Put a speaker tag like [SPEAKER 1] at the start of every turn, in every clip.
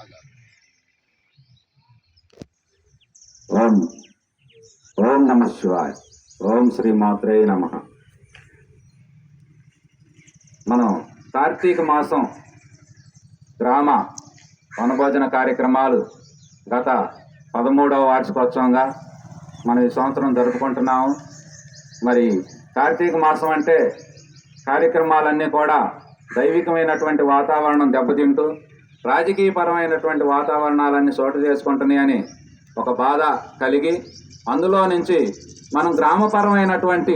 [SPEAKER 1] ఓం ఓం నమ శివాయ. ఓం శ్రీ మాత్రే నమ. మనం కార్తీక మాసం గ్రామ వనభోజన కార్యక్రమాలు గత పదమూడవ వార్షికోత్సవంగా మనం ఈ సంవత్సరం జరుపుకుంటున్నాము. మరి కార్తీక మాసం అంటే కార్యక్రమాలన్నీ కూడా దైవికమైనటువంటి వాతావరణం దెబ్బతింటూ రాజకీయపరమైనటువంటి వాతావరణాలన్నీ చోటు చేసుకుంటున్నాయని ఒక బాధ కలిగి అందులో నుంచి మనం గ్రామపరమైనటువంటి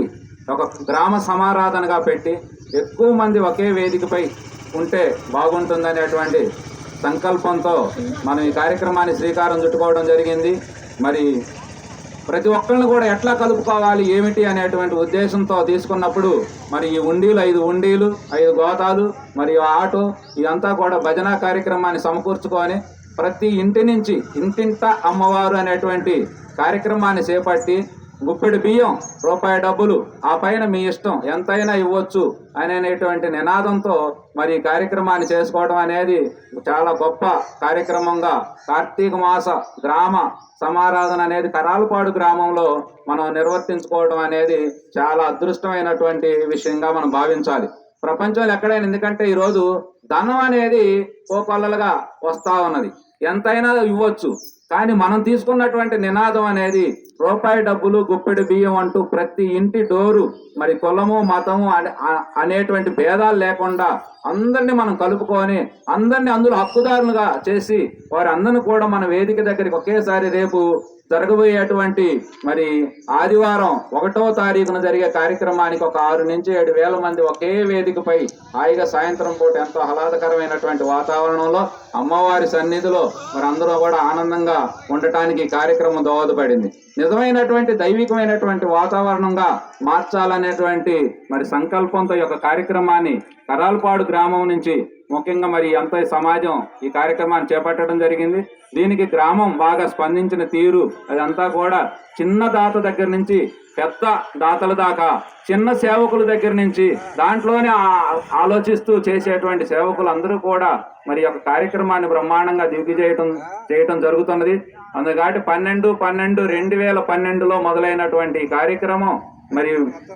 [SPEAKER 1] ఒక గ్రామ సమారాధనగా పెట్టి ఎక్కువ మంది ఒకే వేదికపై ఉంటే బాగుంటుందనేటువంటి సంకల్పంతో మనం ఈ కార్యక్రమాన్ని శ్రీకారం చుట్టుకోవడం జరిగింది. మరి ప్రతి ఒక్కరిని కూడా ఎట్లా కలుపుకోవాలి ఏమిటి అనేటువంటి ఉద్దేశంతో తీసుకున్నప్పుడు మరి ఈ ఉండీలు ఐదు ఉండీలు ఐదు గోతాలు మరియు ఆటో ఇదంతా కూడా భజన కార్యక్రమాన్ని సమకూర్చుకొని ప్రతి ఇంటి నుంచి ఇంటింట అమ్మవారు అనేటువంటి కార్యక్రమాన్ని చేపట్టి గుప్పెడు బియ్యం రూపాయి డబ్బులు ఆ పైన మీ ఇష్టం ఎంతైనా ఇవ్వచ్చు అనేటువంటి నినాదంతో మరి ఈ కార్యక్రమాన్ని చేసుకోవడం అనేది చాలా గొప్ప కార్యక్రమంగా కార్తీక మాస గ్రామ సమారాధన అనేది కరాలపాడు గ్రామంలో మనం నిర్వర్తించుకోవడం అనేది చాలా అదృష్టమైనటువంటి విషయంగా మనం భావించాలి. ప్రపంచంలో ఎక్కడైనా ఎందుకంటే ఈరోజు ధనం అనేది కోకొల్లలుగా వస్తా ఉన్నది. ఎంతైనా ఇవ్వచ్చు. కానీ మనం తీసుకున్నటువంటి నినాదం అనేది రూపాయి డబ్బులు గుప్పెడు బియ్యం అంటూ ప్రతి ఇంటి డోరు మరి కులము మతము అనేటువంటి భేదాలు లేకుండా అందరినీ మనం కలుపుకొని అందరినీ అందులో హక్కుదారులుగా చేసి వారి అందరిని కూడా మన వేదిక దగ్గరికి ఒకేసారి రేపు జరగబోయేటువంటి మరి ఆదివారం ఒకటో తారీఖున జరిగే కార్యక్రమానికి ఒక ఆరు నుంచి ఏడు వేల మంది ఒకే వేదికపై హాయిగా సాయంత్రం పూట ఎంతో ఆహ్లాదకరమైనటువంటి వాతావరణంలో అమ్మవారి సన్నిధిలో మరి అందరూ కూడా ఆనందంగా ఉండటానికి కార్యక్రమం దోహదపడింది. నిజమైనటువంటి దైవికమైనటువంటి వాతావరణంగా మార్చాలనేటువంటి మరి సంకల్పంతో యొక్క కార్యక్రమాన్ని కరాలపాడు గ్రామం నుంచి ముఖ్యంగా మరి అంత సమాజం ఈ కార్యక్రమాన్ని చేపట్టడం జరిగింది. దీనికి గ్రామం బాగా స్పందించిన తీరు అదంతా కూడా చిన్న దాత దగ్గర నుంచి పెద్ద దాతల దాకా చిన్న సేవకుల దగ్గర నుంచి దాంట్లోనే ఆలోచిస్తూ చేసేటువంటి సేవకులు అందరూ కూడా మరి ఒక యొక్క కార్యక్రమాన్ని బ్రహ్మాండంగా దిగ్విజయటం చేయటం జరుగుతున్నది. అందుకాటి పన్నెండు పన్నెండు రెండు వేల పన్నెండులో మొదలైనటువంటి ఈ కార్యక్రమం మరి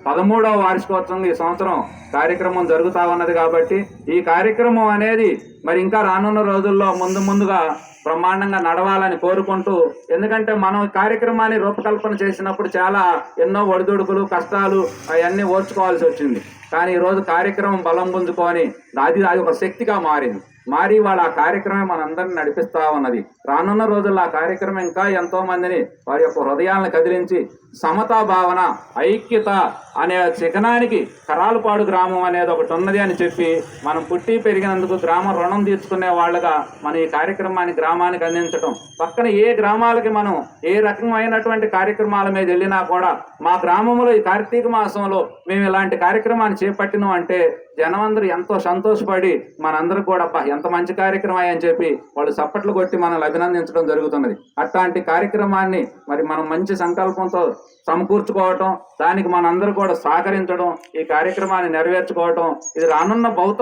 [SPEAKER 1] పదమూడవ వార్షికోత్సవం ఈ సంవత్సరం కార్యక్రమం జరుగుతా ఉన్నది కాబట్టి ఈ కార్యక్రమం అనేది మరి ఇంకా రానున్న రోజుల్లో ముందు ముందుగా బ్రహ్మాండంగా నడవాలని కోరుకుంటూ ఎందుకంటే మనం కార్యక్రమాన్ని రూపకల్పన చేసినప్పుడు చాలా ఎన్నో ఒడిదుడుకులు కష్టాలు అవన్నీ ఓర్చుకోవాల్సి వచ్చింది. కానీ ఈ రోజు కార్యక్రమం బలం పుంజుకొని అది అది ఒక శక్తిగా మారింది. మారి వాళ్ళ ఆ కార్యక్రమం మనందరిని నడిపిస్తా ఉన్నది. రానున్న రోజుల్లో ఆ కార్యక్రమం ఇంకా ఎంతో మందిని వారి యొక్క హృదయాలను కదిలించి సమతా భావన ఐక్యత అనే చికనానికి కరాలపాడు గ్రామం అనేది ఒకటి ఉన్నది అని చెప్పి మనం పుట్టి పెరిగినందుకు గ్రామ రుణం తీర్చుకునే వాళ్ళగా మనం ఈ కార్యక్రమాన్ని గ్రామానికి అందించడం పక్కన ఏ గ్రామాలకి మనం ఏ రకమైనటువంటి కార్యక్రమాల మీద వెళ్ళినా కూడా మా గ్రామంలో ఈ కార్తీక మాసంలో మేము ఇలాంటి కార్యక్రమాన్ని చేపట్టినాం అంటే జనమందరూ ఎంతో సంతోషపడి మనందరూ కూడా ఎంత మంచి కార్యక్రమం అని చెప్పి వాళ్ళు చప్పట్లు కొట్టి మనల్ని అభినందించడం జరుగుతున్నది. అట్లాంటి కార్యక్రమాన్ని మరి మనం మంచి సంకల్పంతో సమకూర్చుకోవటం దానికి మనందరూ కూడా సహకరించడం ఈ కార్యక్రమాన్ని నెరవేర్చుకోవటం ఇది రానున్న భౌత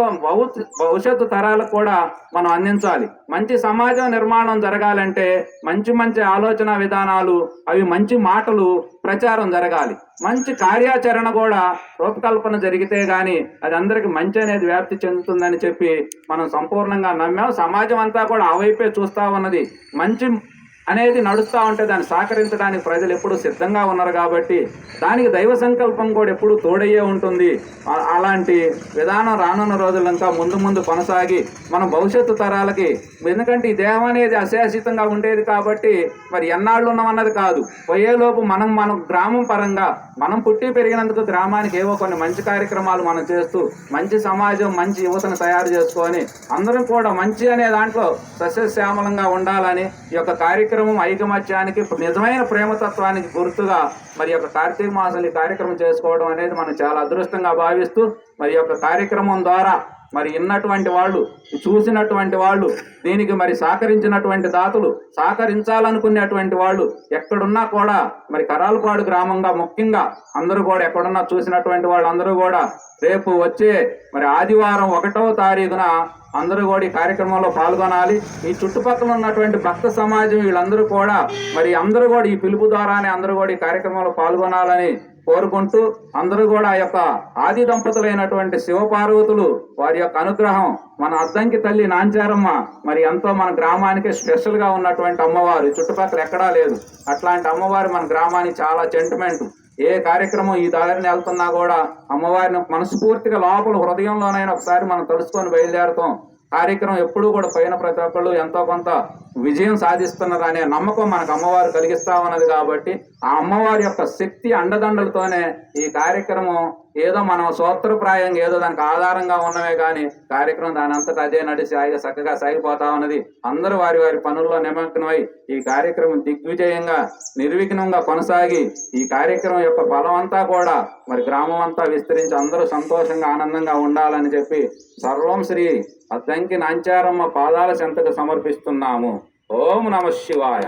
[SPEAKER 1] భవిష్యత్తు తరాలకు కూడా మనం అందించాలి. మంచి సమాజం నిర్మాణం జరగాలంటే మంచి మంచి ఆలోచన విధానాలు అవి మంచి మాటలు ప్రచారం జరగాలి. మంచి కార్యాచరణ కూడా రూపకల్పన జరిగితే గాని అది అందరికి మంచి అనేది వ్యాప్తి చెందుతుందని చెప్పి మనం సంపూర్ణంగా నమ్మాం. సమాజం అంతా కూడా ఆ వైపే చూస్తా ఉన్నది. మంచి అనేది నడుస్తూ ఉంటే దాన్ని సహకరించడానికి ప్రజలు ఎప్పుడూ సిద్ధంగా ఉన్నారు కాబట్టి దానికి దైవ సంకల్పం కూడా ఎప్పుడూ తోడయ్యే ఉంటుంది. అలాంటి విధానం రానున్న రోజులంతా ముందు ముందు కొనసాగి మన భవిష్యత్తు తరాలకి ఎందుకంటే ఈ దేహం అనేది అశాసితంగా ఉండేది కాబట్టి మరి ఎన్నాళ్ళు ఉన్నామన్నది కాదు. పోయేలోపు మనం మన గ్రామం పరంగా మనం పుట్టి పెరిగినందుకు గ్రామానికి ఏవో కొన్ని మంచి కార్యక్రమాలు మనం చేస్తూ మంచి సమాజం మంచి యువతను తయారు చేసుకొని అందరం కూడా మంచి అనే దాంట్లో సస్యశ్యామలంగా ఉండాలని ఈ యొక్క కార్యక్రమం ఐకమత్యానికి నిజమైన ప్రేమతత్వానికి గుర్తుగా మరి యొక్క కార్తీక మాసం కార్యక్రమం చేసుకోవడం అనేది మనం చాలా అదృష్టంగా భావిస్తూ మరి యొక్క కార్యక్రమం ద్వారా మరి విన్నటువంటి వాళ్ళు చూసినటువంటి వాళ్ళు దీనికి మరి సహకరించినటువంటి దాతలు సహకరించాలనుకునేటువంటి వాళ్ళు ఎక్కడున్నా కూడా మరి కరాలపాడు గ్రామంగా ముఖ్యంగా అందరూ కూడా ఎక్కడున్నా చూసినటువంటి వాళ్ళందరూ కూడా రేపు వచ్చే మరి ఆదివారం ఒకటవ తారీఖున అందరూ కూడా ఈ కార్యక్రమంలో పాల్గొనాలి. ఈ చుట్టుపక్కల ఉన్నటువంటి భక్త సమాజం వీళ్ళందరూ కూడా మరి అందరూ కూడా ఈ పిలుపు ద్వారానే అందరూ కూడా ఈ కార్యక్రమంలో పాల్గొనాలని కోరుకుంటూ అందరూ కూడా ఆ యొక్క ఆది దంపతులైనటువంటి శివపార్వతులు వారి యొక్క అనుగ్రహం మన అద్దంకి తల్లి నాంచారమ్మ మరి ఎంతో మన గ్రామానికి స్పెషల్గా ఉన్నటువంటి అమ్మవారు. చుట్టుపక్కల ఎక్కడా లేదు. అట్లాంటి అమ్మవారు మన గ్రామానికి చాలా సెంటిమెంట్ ఏ కార్యక్రమం ఈ దారిని వెళ్తున్నా కూడా అమ్మవారిని మనస్ఫూర్తిగా లోపల హృదయంలోనైనా ఒకసారి మనం తలుచుకొని బయలుదేరుతాం. కార్యక్రమం ఎప్పుడూ కూడా పైన ప్రతి ఒక్కళ్ళు ఎంతో కొంత విజయం సాధిస్తున్నారు అనే నమ్మకం మనకు అమ్మవారు కలిగిస్తా ఉన్నది కాబట్టి ఆ అమ్మవారి యొక్క శక్తి అండదండలతోనే ఈ కార్యక్రమం ఏదో మనం సూత్రప్రాయంగా ఏదో దానికి ఆధారంగా ఉన్నవే కానీ కార్యక్రమం దాని అంతటా అదే నడిచి హాయిగా చక్కగా సాగిపోతా ఉన్నది. అందరూ వారి వారి పనుల్లో నిమగ్నమై ఈ కార్యక్రమం దిగ్విజయంగా నిర్విఘ్నంగా కొనసాగి ఈ కార్యక్రమం యొక్క బలం అంతా కూడా మరి గ్రామం అంతా విస్తరించి అందరూ సంతోషంగా ఆనందంగా ఉండాలని చెప్పి సర్వం శ్రీ అద్దంకి నాంచారమ్మ పాదాల చెంతకు సమర్పిస్తున్నాము.
[SPEAKER 2] ఓం నమ శివాయ.